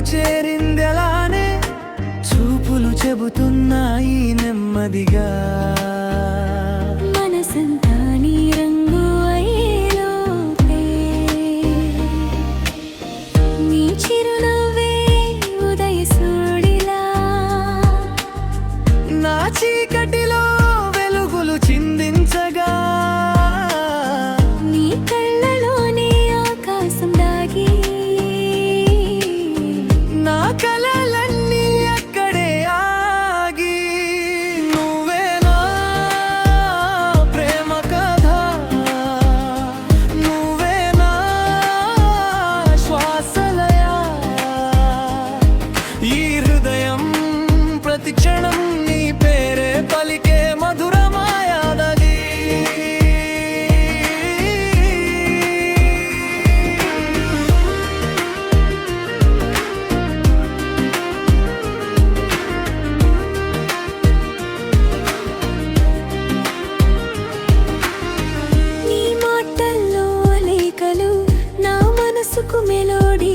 చేరిందెలానే చూపులు చెబుతున్నాయి నెమ్మదిగా. మనసంతా నీ రంగు అయ్యేలోపే నీ చిరునవ్వే ఉదయ సూడిలా. నా చీకటిలో వెలుగులు చిందించగా. ప్రతి క్షణం నీ పేరే పలికే మధురమాయాదది నీ మాటల్లో లేఖలు నా మనసుకు మెలోడీ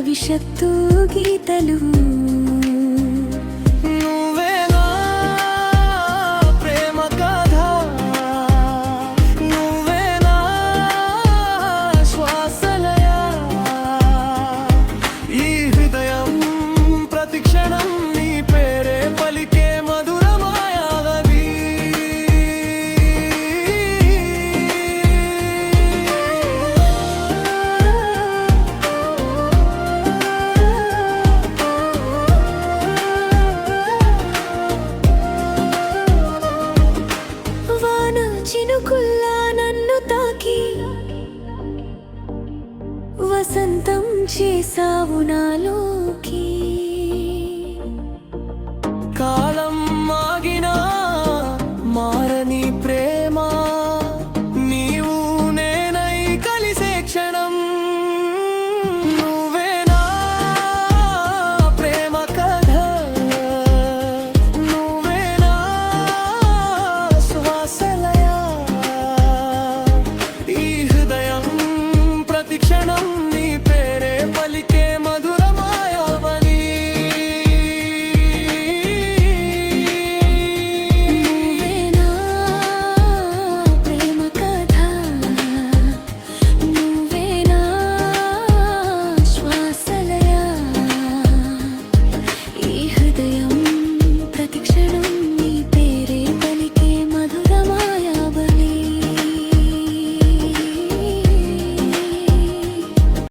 భవిష్యత్తు గీతలు. చినుకుల్లా నన్ను తాకి. వసంతం చేసావు నాలోకి. కాలం మాగినా మారని ప్రేమ నీవు నేనై కలిసే క్షణం.